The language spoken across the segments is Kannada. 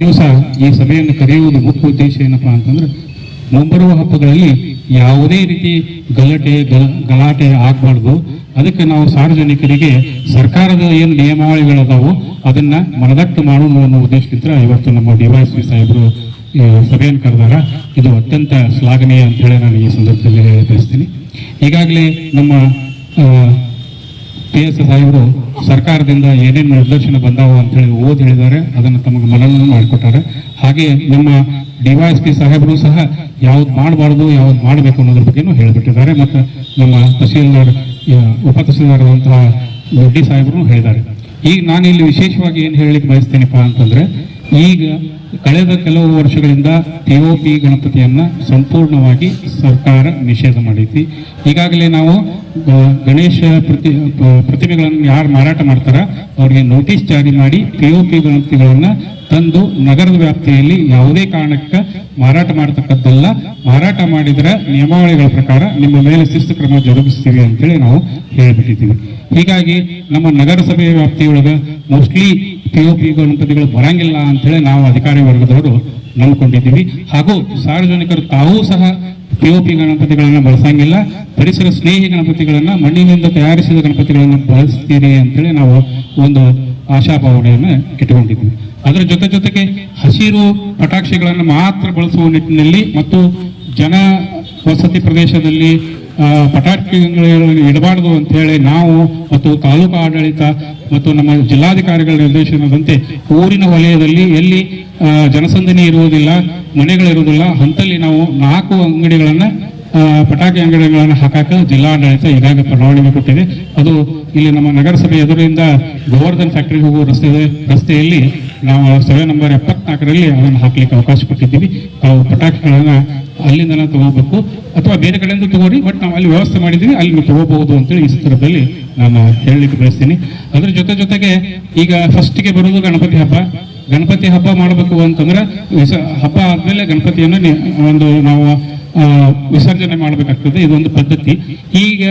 ದಿವಸ ಈ ಸಭೆಯನ್ನು ಕರೆಯುವುದು ಮುಖ್ಯ ಉದ್ದೇಶ ಏನಪ್ಪಾ ಅಂತಂದ್ರೆ, ಮುಂಬರುವ ಹಬ್ಬಗಳಲ್ಲಿ ಯಾವುದೇ ರೀತಿ ಗಲಾಟೆ ಗಲಾಟೆ ಆಗಬಾರ್ದು. ಅದಕ್ಕೆ ನಾವು ಸಾರ್ವಜನಿಕರಿಗೆ ಸರ್ಕಾರದ ಏನು ನಿಯಮಾವಳಿಗಳದಾವೋ ಅದನ್ನ ಮನದಟ್ಟು ಮಾಡೋಣ ಅನ್ನೋ ಉದ್ದೇಶದಿಂದ ಇವತ್ತು ನಮ್ಮ ಡಿವೈಎಸ್ಪಿ ಸಾಹೇಬರು, ಈ ಸಭೆಯನ್ನು ಕರೆದಾಗ ಇದು ಅತ್ಯಂತ ಶ್ಲಾಘನೀಯ ಅಂತ ಹೇಳಿ ನಾನು ಈ ಸಂದರ್ಭದಲ್ಲಿ ಬಯಸ್ತೀನಿ ಈಗಾಗಲೇ ನಮ್ಮ ಪಿ ಎಸ್ ಸಾಹೇಬರು ಸರ್ಕಾರದಿಂದ ಏನೇನು ನಿರ್ದೇಶನ ಬಂದಾವ ಅಂತ ಹೇಳಿ ಓದಿ ಹೇಳಿದ್ದಾರೆ, ಅದನ್ನು ತಮಗೆ ಮನನ ಮಾಡಿಕೊಟ್ಟಾರೆ. ಹಾಗೆ ನಮ್ಮ ಡಿವೈಎಸ್ ಪಿ ಸಾಹೇಬರು ಸಹ ಯಾವ್ದು ಮಾಡಬಾರ್ದು, ಯಾವ್ದು ಮಾಡಬೇಕು ಅನ್ನೋದ್ರ ಬಗ್ಗೆನೂ ಹೇಳಿಬಿಟ್ಟಿದ್ದಾರೆ. ಮತ್ತು ನಮ್ಮ ತಹಸೀಲ್ದಾರ್ ಉಪ ತಹಸೀಲ್ದಾರ್ದಂತಹ ರೆಡ್ಡಿ ಸಾಹೇಬರು ಹೇಳಿದ್ದಾರೆ. ಈಗ ನಾನು ಇಲ್ಲಿ ವಿಶೇಷವಾಗಿ ಏನು ಹೇಳಲಿಕ್ಕೆ ಬಯಸ್ತೇನೆಪ್ಪ ಅಂತಂದ್ರೆ, ಈಗ ಕಳೆದ ಕೆಲವು ವರ್ಷಗಳಿಂದ ಟಿಒಪಿ ಗಣಪತಿಯನ್ನ ಸಂಪೂರ್ಣವಾಗಿ ಸರ್ಕಾರ ನಿಷೇಧ ಮಾಡೈತಿ ಈಗಾಗಲೇ ನಾವು ಗಣೇಶ ಪ್ರತಿ ಪ್ರತಿಮೆಗಳನ್ನು ಯಾರು ಮಾರಾಟ ಮಾಡ್ತಾರ ಅವರಿಗೆ ನೋಟಿಸ್ ಜಾರಿ ಮಾಡಿ ಪಿ ಗಣಪತಿಗಳನ್ನು ತಂದು ನಗರದ ವ್ಯಾಪ್ತಿಯಲ್ಲಿ ಯಾವುದೇ ಕಾರಣಕ್ಕೆ ಮಾರಾಟ ಮಾಡತಕ್ಕದ್ದಲ್ಲ, ಮಾರಾಟ ಮಾಡಿದರೆ ನಿಯಮಾವಳಿಗಳ ಪ್ರಕಾರ ನಿಮ್ಮ ಮೇಲೆ ಶಿಸ್ತು ಕ್ರಮ ಜರುಗಿಸ್ತೀವಿ ಅಂತೇಳಿ ನಾವು ಹೇಳಿಬಿಟ್ಟಿದ್ದೀವಿ. ಹೀಗಾಗಿ ನಮ್ಮ ನಗರಸಭೆಯ ವ್ಯಾಪ್ತಿಯೊಳಗೆ ಮೋಸ್ಟ್ಲಿ ಪಿ ಒ ಪಿ ಗಣಪತಿಗಳು ಬರಂಗಿಲ್ಲ ಅಂತೇಳಿ ನಾವು ಅಧಿಕಾರಿ ವರ್ಗದವರು ನಂಬ್ಕೊಂಡಿದ್ದೀವಿ. ಹಾಗೂ ಸಾರ್ವಜನಿಕರು ತಾವೂ ಸಹ ಪಿ ಒ ಪಿ ಗಣಪತಿಗಳನ್ನ ಬಳಸಂಗಿಲ್ಲ. ಪರಿಸರ ಸ್ನೇಹಿ ಗಣಪತಿಗಳನ್ನು ಮಣ್ಣಿನಿಂದ ತಯಾರಿಸಿದ ಗಣಪತಿಗಳನ್ನು ಬಳಸ್ತೀರಿ ಅಂತೇಳಿ ನಾವು ಒಂದು ಆಶಾಭಾವನೆಯನ್ನು ಇಟ್ಟುಕೊಂಡಿದ್ವಿ ಅದರ ಜೊತೆ ಜೊತೆಗೆ ಹಸಿರು ಪಟಾಕ್ಷಿಗಳನ್ನು ಮಾತ್ರ ಬಳಸುವ ನಿಟ್ಟಿನಲ್ಲಿ ಮತ್ತು ಜನ ವಸತಿ ಪ್ರದೇಶದಲ್ಲಿ ಪಟಾಕಿಗಳನ್ನು ಇಡಬಾರದು ಅಂತ ಹೇಳಿ ನಾವು ಮತ್ತು ತಾಲೂಕು ಆಡಳಿತ ಮತ್ತು ನಮ್ಮ ಜಿಲ್ಲಾಧಿಕಾರಿಗಳ ನಿರ್ದೇಶನದಂತೆ ಊರಿನ ವಲಯದಲ್ಲಿ ಎಲ್ಲಿ ಜನಸಂದಣಿ ಇರುವುದಿಲ್ಲ ಮನೆಗಳಿರುವುದಿಲ್ಲ ಅಂತಲ್ಲಿ ನಾವು ನಾಲ್ಕು ಅಂಗಡಿಗಳನ್ನು ಪಟಾಕಿ ಅಂಗಡಿಗಳನ್ನು ಹಾಕಾಕ ಜಿಲ್ಲಾಡಳಿತ ಈಗಾಗಲೇ ಪರವಾನಗಿ ಕೊಟ್ಟಿದೆ. ಅದು ಇಲ್ಲಿ ನಮ್ಮ ನಗರಸಭೆ ಎದುರಿಂದ ಗೋವರ್ಧನ್ ಫ್ಯಾಕ್ಟರಿ ಹೋಗುವ ರಸ್ತೆ, ರಸ್ತೆಯಲ್ಲಿ ನಾವು ಸಭೆ ನಂಬರ್ ಎಪ್ಪತ್ನಾಲ್ಕರಲ್ಲಿ ಅದನ್ನು ಹಾಕಲಿಕ್ಕೆ ಅವಕಾಶ ಕೊಟ್ಟಿದ್ದೀವಿ. ತಾವು ಪಟಾಕಿಗಳನ್ನ ಅಲ್ಲಿಂದನೇ ತಗೋಬೇಕು. ಅಥವಾ ಬೇರೆ ಕಡೆಯಿಂದ ತಗೋರಿ ಬಟ್ ನಾವು ಅಲ್ಲಿ ವ್ಯವಸ್ಥೆ ಮಾಡಿದ್ದೀವಿ ಅಲ್ಲಿ ನೀವು ತಗೋಬಹುದು ಅಂತೇಳಿ ಈ ಸಂದರ್ಭದಲ್ಲಿ ನಾನು ಹೇಳಲಿಕ್ಕೆ ಬಯಸ್ತೀನಿ. ಅದ್ರ ಜೊತೆ ಜೊತೆಗೆ ಈಗ ಫಸ್ಟಿಗೆ ಬರೋದು ಗಣಪತಿ ಹಬ್ಬ. ಗಣಪತಿ ಹಬ್ಬ ಮಾಡಬೇಕು ಅಂತಂದ್ರೆ ಹಬ್ಬ ಆದಮೇಲೆ ಗಣಪತಿಯನ್ನು ಒಂದು ನಾವು ವಿಸರ್ಜನೆ ಮಾಡಬೇಕಾಗ್ತದೆ, ಇದೊಂದು ಪದ್ಧತಿ. ಈಗ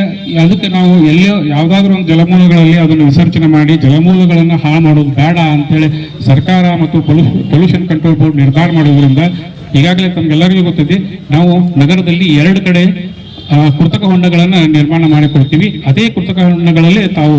ಅದಕ್ಕೆ ನಾವು ಎಲ್ಲಿಯೋ ಯಾವ್ದಾದ್ರು ಒಂದು ಜಲಮೂಲಗಳಲ್ಲಿ ಅದನ್ನು ವಿಸರ್ಜನೆ ಮಾಡಿ, ಜಲಮೂಲಗಳನ್ನು ಹಾಳು ಮಾಡೋದು ಬೇಡ ಅಂತೇಳಿ ಸರ್ಕಾರ ಮತ್ತು ಪೊಲ್ಯೂಷನ್ ಕಂಟ್ರೋಲ್ ಬೋರ್ಡ್ ನಿರ್ಧಾರ ಮಾಡೋದ್ರಿಂದ ಈಗಾಗಲೇ ತಮ್ಗೆಲ್ಲರಿಗೂ ಗೊತ್ತಿದೆ ನಾವು ನಗರದಲ್ಲಿ ಎರಡು ಕಡೆ ಕೃತಕ ಹೊಂಡಗಳನ್ನು ನಿರ್ಮಾಣ ಮಾಡಿಕೊಡ್ತೀವಿ. ಅದೇ ಕೃತಕ ಹೊಂಡಗಳಲ್ಲಿ ತಾವು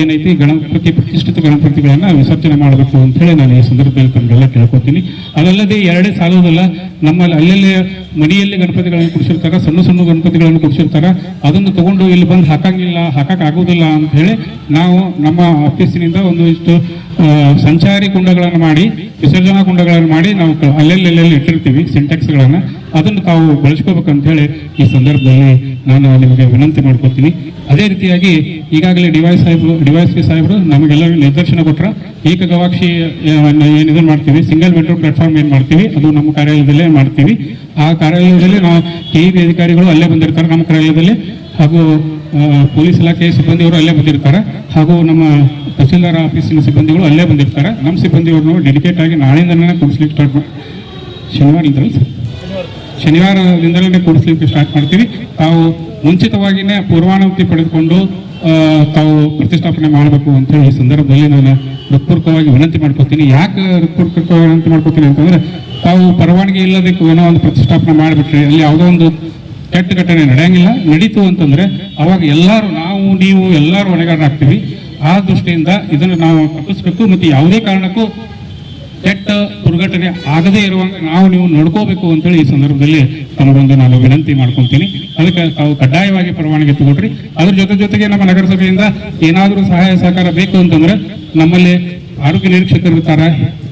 ಏನೈತಿ ಗಣಪತಿ ಪ್ರತಿಷ್ಠಿತ ಗಣಪತಿಗಳನ್ನು ವಿಸರ್ಜನೆ ಮಾಡಬೇಕು ಅಂತ ಹೇಳಿ ನಾನು ಈ ಸಂದರ್ಭದಲ್ಲಿ ತಮಗೆಲ್ಲ ಕೇಳ್ಕೊತೀನಿ. ಅದಲ್ಲದೆ ಎರಡೇ ಸಾಲೋದಲ್ಲ, ನಮ್ಮಲ್ಲಿ ಅಲ್ಲಲ್ಲಿ ಮನೆಯಲ್ಲಿ ಗಣಪತಿಗಳನ್ನು ಕುಡಿಸಿರ್ತಾರ, ಸಣ್ಣ ಸಣ್ಣ ಗಣಪತಿಗಳನ್ನು ಕುಡಿಸಿರ್ತಾರ, ಅದನ್ನು ತಗೊಂಡು ಇಲ್ಲಿ ಬಂದು ಹಾಕಂಗಿಲ್ಲ ಹಾಕಕ್ಕೆ ಆಗುದಿಲ್ಲ ಅಂತ ಹೇಳಿ ನಾವು ನಮ್ಮ ಆಫೀಸಿನಿಂದ ಒಂದಿಷ್ಟು ಇಷ್ಟು ಸಂಚಾರಿ ಕುಂಡಗಳನ್ನು ಮಾಡಿ, ವಿಸರ್ಜನಾ ಕುಂಡಗಳನ್ನು ಮಾಡಿ ನಾವು ಕ- ಅಲ್ಲಲ್ಲಿ ಅಲ್ಲೆಲ್ಲಿ ಇಟ್ಟಿರ್ತೀವಿ ಸಿಂಟೆಕ್ಸ್ಗಳನ್ನು ಅದನ್ನು ತಾವು ಬಳಸ್ಕೋಬೇಕಂತ ಹೇಳಿ ಈ ಸಂದರ್ಭದಲ್ಲಿ ನಾನು ನಿಮಗೆ ವಿನಂತಿ ಮಾಡ್ಕೊತೀನಿ. ಅದೇ ರೀತಿಯಾಗಿ ಈಗಾಗಲೇ ಡಿವೈಸ್ ಸಾಹೇಬರು, ಡಿವೈಸ್ ಪಿ ಸಾಹೇಬರು ನಮಗೆಲ್ಲ ನಿರ್ದೇಶನ ಕೊಟ್ಟರೆ ಏಕ ಗವಾಕ್ಷಿ ಏನು ಇದನ್ನು ಮಾಡ್ತೀವಿ? ಸಿಂಗಲ್ ವಿಂಡೋ ಪ್ಲಾಟ್ಫಾರ್ಮ್ ಏನು ಮಾಡ್ತೀವಿ? ಅದು ನಮ್ಮ ಕಾರ್ಯಾಲಯದಲ್ಲೇ ಮಾಡ್ತೀವಿ. ಆ ಕಾರ್ಯಾಲಯದಲ್ಲಿ ನಾವು ಕೆ ಇ ಬಿ ಅಧಿಕಾರಿಗಳು ಅಲ್ಲೇ ಬಂದಿರ್ತಾರೆ ನಮ್ಮ ಕಾರ್ಯಾಲಯದಲ್ಲಿ. ಹಾಗೂ ಪೊಲೀಸ್ ಇಲಾಖೆಯ ಸಿಬ್ಬಂದಿಯವರು ಅಲ್ಲೇ ಬಂದಿರ್ತಾರೆ. ಹಾಗೂ ನಮ್ಮ ತಹಸೀಲ್ದಾರ್ ಆಫೀಸಿನ ಸಿಬ್ಬಂದಿಗಳು ಅಲ್ಲೇ ಬಂದಿರ್ತಾರೆ. ನಮ್ಮ ಸಿಬ್ಬಂದಿಯವ್ರನ್ನೂ ಡೆಡಿಕೇಟ್ ಆಗಿ ನಾಳೆಯಿಂದನೇ ಕೂಡಿಸ್ಲಿಕ್ಕೆ ಸ್ಟಾರ್ಟ್ ಮಾಡಿ ಶನಿವಾರದಿಂದಲೇ ಸರ್. ಶನಿವಾರದಿಂದಲೇ ಕೊಡಿಸ್ಲಿಕ್ಕೆ ಸ್ಟಾರ್ಟ್ ಮಾಡ್ತೀವಿ. ತಾವು ಮುಂಚಿತವಾಗಿಯೇ ಪೂರ್ವಾನುಮತಿ ಪಡೆದುಕೊಂಡು ತಾವು ಪ್ರತಿಷ್ಠಾಪನೆ ಮಾಡಬೇಕು ಅಂತ ಹೇಳಿ ಈ ಸಂದರ್ಭದಲ್ಲಿ ನಾನು ಹೃತ್ಪೂರ್ವಕವಾಗಿ ವಿನಂತಿ ಮಾಡ್ಕೊತೀನಿ. ಯಾಕೆ ಹೃತ್ಪೂರ್ವಕವಾಗಿ ವಿನಂತಿ ಮಾಡ್ಕೋತೀನಿ ಅಂತಂದ್ರೆ, ತಾವು ಪರವಾನಗಿ ಇಲ್ಲದಕ್ಕೂ ಏನೋ ಒಂದು ಪ್ರತಿಷ್ಠಾಪನೆ ಮಾಡಿಬಿಟ್ರೆ, ಅಲ್ಲಿ ಯಾವುದೋ ಒಂದು ಕೆಟ್ಟ ಘಟನೆ ನಡೆಯಂಗಿಲ್ಲ. ನಡೀತು ಅಂತಂದ್ರೆ, ಅವಾಗ ಎಲ್ಲರೂ ನಾವು, ನೀವು ಎಲ್ಲರೂ ಹೊಣೆಗಾರರಾಗ್ತೀವಿ. ಆ ದೃಷ್ಟಿಯಿಂದ ಇದನ್ನು ನಾವು ತಪ್ಪಿಸ್ಬೇಕು. ಮತ್ತು ಯಾವುದೇ ಕಾರಣಕ್ಕೂ ದುರ್ಘಟನೆ ಆಗದೇ ಇರುವಂಗೆ ನಾವು ನೀವು ಅಂತ ಅಂತೇಳಿ ಈ ಸಂದರ್ಭದಲ್ಲಿ ತಮಗೊಂದು ನಾನು ವಿನಂತಿ ಮಾಡ್ಕೊಂತೀನಿ ಅದಕ್ಕೆ ತಾವು ಕಡ್ಡಾಯವಾಗಿ ಪರವಾನಗಿ ತಗೊಳ್ರಿ. ಅದ್ರ ಜೊತೆ ಜೊತೆಗೆ ನಮ್ಮ ನಗರಸಭೆಯಿಂದ ಏನಾದರೂ ಸಹಾಯ ಸಹಕಾರ ಬೇಕು ಅಂತಂದ್ರೆ ನಮ್ಮಲ್ಲಿ ಆರೋಗ್ಯ ನಿರೀಕ್ಷಕರು ಇರ್ತಾರೆ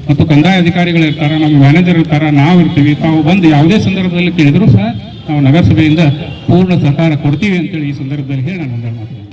ಮತ್ತು ಕಂದಾಯ ಅಧಿಕಾರಿಗಳು ಇರ್ತಾರೆ, ನಮ್ಮ ಮ್ಯಾನೇಜರ್ ಇರ್ತಾರೆ, ನಾವು ಇರ್ತೀವಿ. ತಾವು ಬಂದು ಯಾವುದೇ ಸಂದರ್ಭದಲ್ಲಿ ಕೇಳಿದ್ರು ಸಹ ನಾವು ನಗರಸಭೆಯಿಂದ ಪೂರ್ಣ ಸಹಕಾರ ಕೊಡ್ತೀವಿ ಅಂತೇಳಿ ಈ ಸಂದರ್ಭದಲ್ಲಿ ಹೇಳಿ ನಾನು ಒಂದೆರಡು ಮಾತು